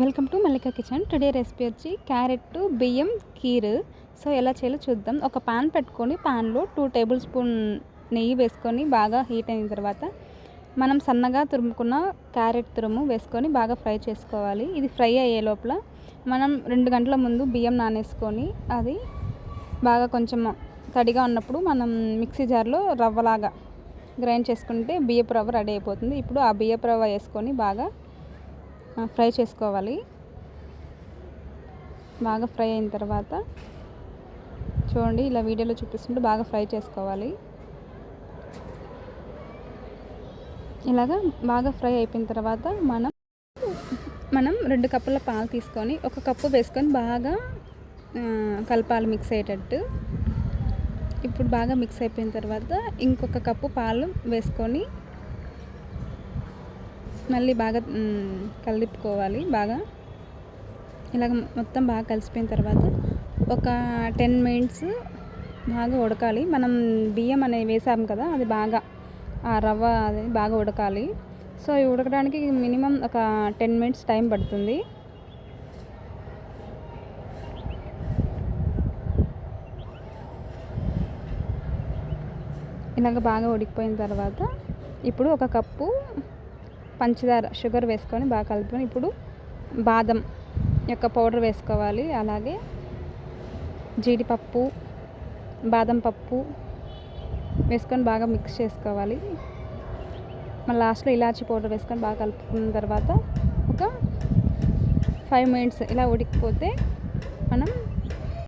Welcome to Mallika kitchen. Today recipe వచ్చి carrot బియ్యం kheer. So ఎలా చేయాలో చూద్దాం. ఒక పాన్ పెట్టుకొని పాన్లో టూ టేబుల్ స్పూన్ నెయ్యి వేసుకొని బాగా హీట్ అయిన తర్వాత మనం సన్నగా తురుముకున్న క్యారెట్ తురుము వేసుకొని బాగా ఫ్రై చేసుకోవాలి. ఇది ఫ్రై అయ్యే లోపల మనం రెండు గంటల ముందు బియ్యం నానేసుకొని అది బాగా కొంచెం తడిగా ఉన్నప్పుడు మనం మిక్సీ జార్లో రవ్వలాగా గ్రైండ్ చేసుకుంటే బియ్యపు రవ్వ రెడీ అయిపోతుంది. ఇప్పుడు ఆ బియ్యపు రవ్వ వేసుకొని బాగా ఫ్రై చేసుకోవాలి. బాగా ఫ్రై అయిన తర్వాత చూడండి ఇలా వీడియోలో చూపిస్తుంటే బాగా ఫ్రై చేసుకోవాలి. ఇలాగా బాగా ఫ్రై అయిపోయిన తర్వాత మనం మనం రెండు కప్పుల పాలు తీసుకొని ఒక కప్పు వేసుకొని బాగా కలపాలి మిక్స్ అయ్యేటట్టు. ఇప్పుడు బాగా మిక్స్ అయిపోయిన తర్వాత ఇంకొక కప్పు పాలు వేసుకొని మళ్ళీ బాగా కలిపుకోవాలి బాగా. ఇలాగ మొత్తం బాగా కలిసిపోయిన తర్వాత ఒక టెన్ మినిట్స్ బాగా ఉడకాలి. మనం బియ్యం అనేది వేసాము కదా అది బాగా ఆ రవ్వ అది బాగా ఉడకాలి. సో ఇవి ఉడకడానికి మినిమం ఒక టెన్ మినిట్స్ టైం పడుతుంది. ఇలాగ బాగా ఉడికిపోయిన తర్వాత ఇప్పుడు ఒక కప్పు పంచదార షుగర్ వేసుకొని బాగా కలుపుకొని ఇప్పుడు బాదం యొక్క పౌడర్ వేసుకోవాలి. అలాగే జీడిపప్పు బాదం పప్పు వేసుకొని బాగా మిక్స్ చేసుకోవాలి. మళ్ళీ లాస్ట్లో ఇలాచి పౌడర్ వేసుకొని బాగా కలుపుకున్న తర్వాత ఒక ఫైవ్ మినిట్స్ ఇలా ఉడికిపోతే మనం